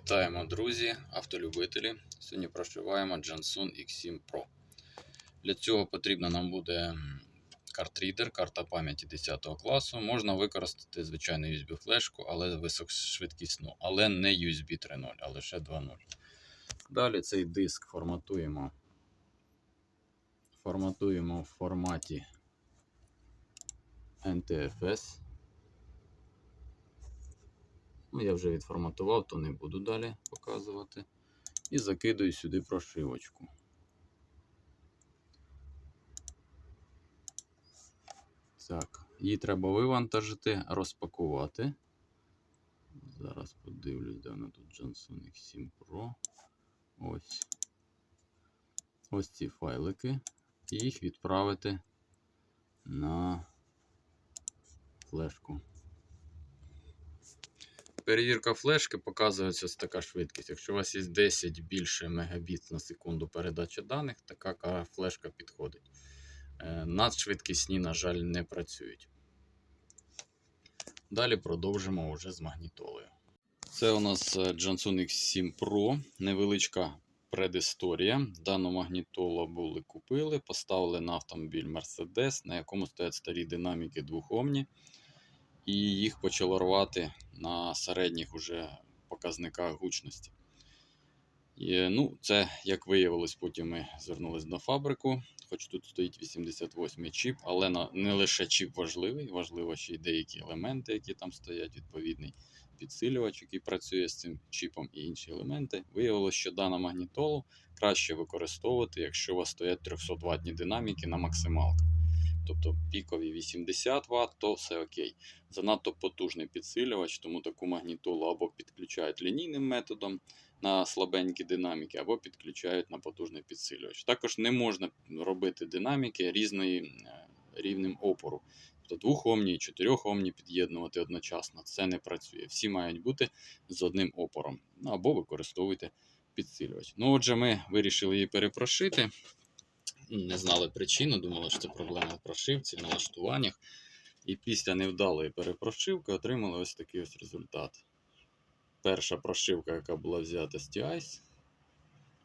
Вітаємо, друзі, автолюбителі. Сьогодні прошиваємо Jansun X7 Pro. Для цього потрібно нам буде картрідер, карта пам'яті 10 класу. Можна використати звичайну USB-флешку, але високошвидкісну, але не USB 3.0, а лише 2.0. Далі цей диск форматуємо. Форматуємо в форматі NTFS. Ну, я вже відформатував, то не буду далі показувати. І закидую сюди прошивочку. Так, її треба вивантажити, розпакувати. Зараз подивлюсь, де вона тут Johnson X7 Pro. Ось. Ось ці файлики. І їх відправити на флешку. Перевірка флешки показується ось така швидкість. Якщо у вас є 10 більше мегабіт на секунду передачі даних, така флешка підходить. Е, Надшвидкісні, на жаль, не працюють. Далі продовжимо вже з магнітолою. Це у нас е, Jansun X7 Pro, невеличка предісторія. Дану магнітолу були купили, поставили на автомобіль Mercedes, на якому стоять старі динаміки 2 Omni і їх почало рвати на середніх уже показниках гучності. І, ну, Це, як виявилось, потім ми звернулись на фабрику, хоч тут стоїть 88-й чіп, але на, не лише чіп важливий, важливо ще й деякі елементи, які там стоять, відповідний підсилювач, який працює з цим чіпом, і інші елементи. Виявилось, що дана магнітолу краще використовувати, якщо у вас стоять 300 ватні динаміки на максималках. Тобто пікові 80 Вт, то все окей. Занадто потужний підсилювач, тому таку магнітолу або підключають лінійним методом на слабенькі динаміки, або підключають на потужний підсилювач. Також не можна робити динаміки різної рівнем опору. Тобто 2 омні і 4 омні під'єднувати одночасно. Це не працює. Всі мають бути з одним опором. Ну, або використовуйте підсилювач. Ну, отже, ми вирішили її перепрошити не знали причину, думали, що це проблема в прошивці, в налаштуваннях. І після невдалої перепрошивки отримали ось такий ось результат. Перша прошивка, яка була взята з TICE,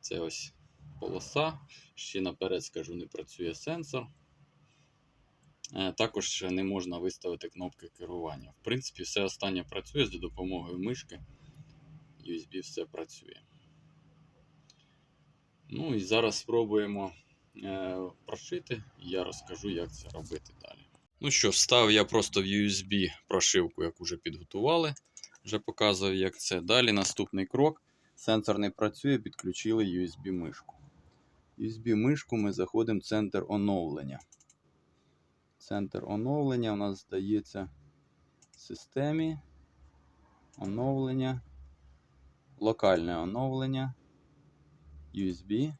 це ось полоса. Ще наперед скажу, не працює сенсор. Також не можна виставити кнопки керування. В принципі, все останнє працює за допомогою мишки. USB все працює. Ну і зараз спробуємо Е, прошити, і я розкажу, як це робити далі. Ну що, вставив я просто в USB прошивку, яку вже підготували. Вже показував, як це. Далі наступний крок. Сенсор не працює, підключили USB-мишку. USB-мишку ми заходимо в центр оновлення. Центр оновлення у нас здається в системі. Оновлення, локальне оновлення, USB.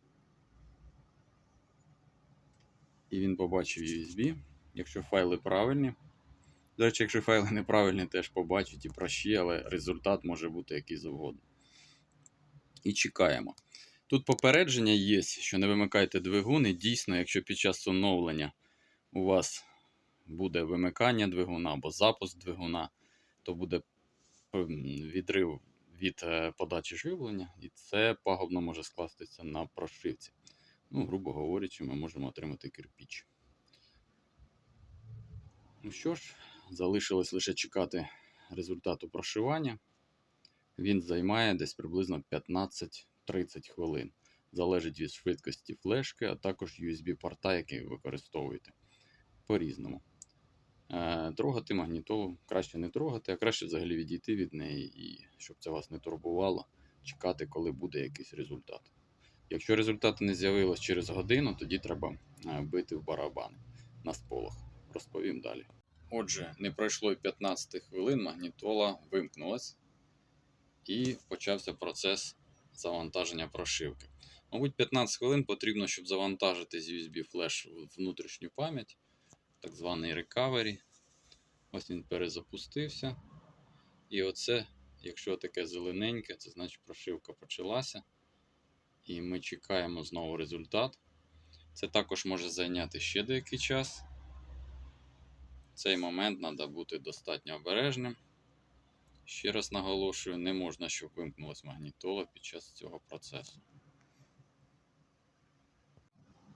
І він побачив USB. Якщо файли правильні. До речі, якщо файли неправильні, теж побачить і прощі, але результат може бути який завгодно. І чекаємо. Тут попередження є, що не вимикайте двигун, і дійсно, якщо під час оновлення у вас буде вимикання двигуна або запуск двигуна, то буде відрив від е, подачі живлення, і це пагубно може скластися на прошивці. Ну, грубо говорячи, ми можемо отримати кирпіч. Ну що ж, залишилось лише чекати результату прошивання. Він займає десь приблизно 15-30 хвилин. Залежить від швидкості флешки, а також USB-порта, який ви використовуєте. По-різному. Е, трогати магнітолу краще не трогати, а краще взагалі відійти від неї, і щоб це вас не турбувало, чекати, коли буде якийсь результат. Якщо результати не з'явилось через годину, тоді треба е, бити в барабани на сполох. Розповім далі. Отже, не пройшло й 15 хвилин, магнітола вимкнулась і почався процес завантаження прошивки. Мабуть, 15 хвилин потрібно, щоб завантажити з USB флеш внутрішню пам'ять, так званий recovery. Ось він перезапустився. І оце, якщо таке зелененьке, це значить прошивка почалася і ми чекаємо знову результат. Це також може зайняти ще деякий час. Цей момент треба бути достатньо обережним. Ще раз наголошую, не можна, щоб вимкнулась магнітола під час цього процесу.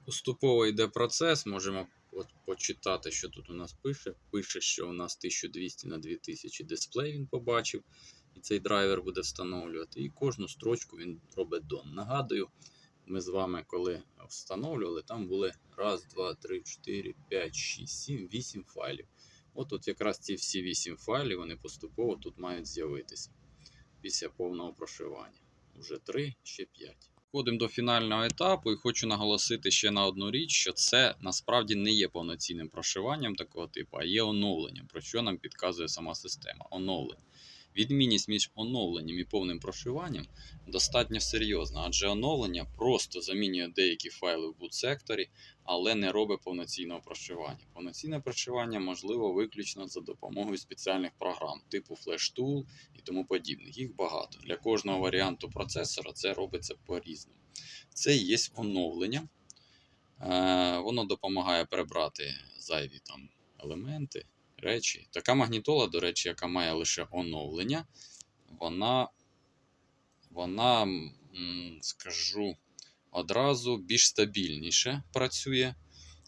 Поступово йде процес, можемо от почитати, що тут у нас пише. Пише, що у нас 1200 на 2000 дисплей він побачив, і цей драйвер буде встановлювати. І кожну строчку він робить дон. Нагадую, ми з вами, коли встановлювали, там були раз, два, три, чотири, п'ять, шість, сім, вісім файлів. От от якраз ці всі вісім файлів вони поступово тут мають з'явитися після повного прошивання. Уже 3, ще 5. Входимо до фінального етапу і хочу наголосити ще на одну річ, що це насправді не є повноцінним прошиванням такого типу, а є оновленням, про що нам підказує сама система. Оновлення. Відмінність між оновленням і повним прошиванням достатньо серйозна, адже оновлення просто замінює деякі файли в boot-секторі, але не робить повноцінного прошивання. Повноцінне прошивання можливо виключно за допомогою спеціальних програм, типу FlashTool і тому подібних. Їх багато. Для кожного варіанту процесора це робиться по-різному. Це і є оновлення. Е, Воно допомагає прибрати зайві там елементи, речі. Така магнітола, до речі, яка має лише оновлення, вона, вона скажу, одразу більш стабільніше працює.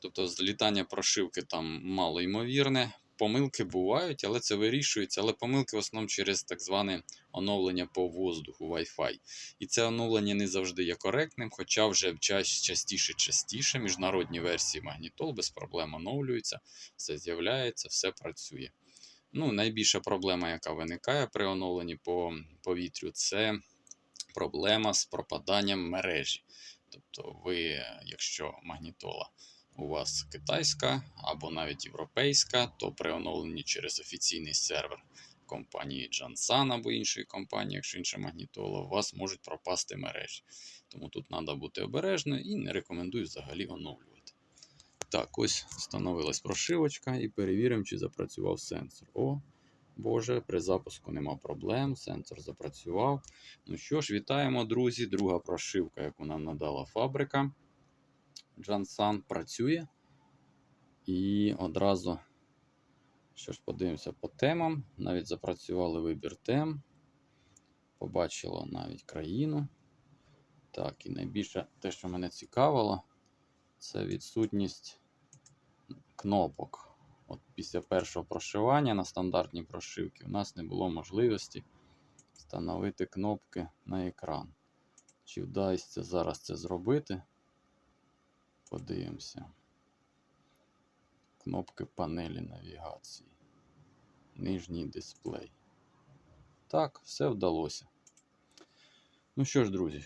Тобто злітання прошивки там мало ймовірне. Помилки бувають, але це вирішується. Але помилки в основному через так зване оновлення по воздуху Wi-Fi. І це оновлення не завжди є коректним, хоча вже частіше частіше міжнародні версії магнітол без проблем оновлюються, все з'являється, все працює. Ну, найбільша проблема, яка виникає при оновленні по повітрю, це проблема з пропаданням мережі. Тобто, ви, якщо магнітола у вас китайська або навіть європейська, то при оновленні через офіційний сервер компанії Jansan або іншої компанії, якщо інша магнітола, у вас можуть пропасти мережі. Тому тут треба бути обережним і не рекомендую взагалі оновлювати. Так, ось встановилась прошивочка і перевіримо, чи запрацював сенсор. О, Боже, при запуску нема проблем, сенсор запрацював. Ну що ж, вітаємо, друзі. Друга прошивка, яку нам надала фабрика. Jansan працює. І одразу, що ж, подивимося по темам. Навіть запрацювали вибір тем. Побачило навіть країну. Так, і найбільше те, що мене цікавило, це відсутність кнопок. От Після першого прошивання на стандартній прошивці у нас не було можливості встановити кнопки на екран. Чи вдасться зараз це зробити? Подивимося. Кнопки панелі навігації. Нижній дисплей. Так, все вдалося. Ну що ж, друзі,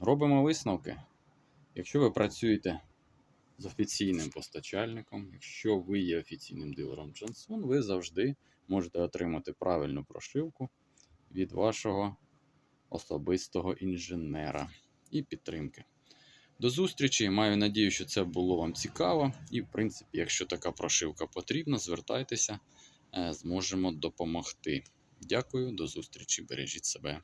робимо висновки. Якщо ви працюєте з офіційним постачальником, якщо ви є офіційним дилером Johnson, ви завжди можете отримати правильну прошивку від вашого особистого інженера і підтримки. До зустрічі. Маю надію, що це було вам цікаво. І, в принципі, якщо така прошивка потрібна, звертайтеся, е, зможемо допомогти. Дякую, до зустрічі. Бережіть себе.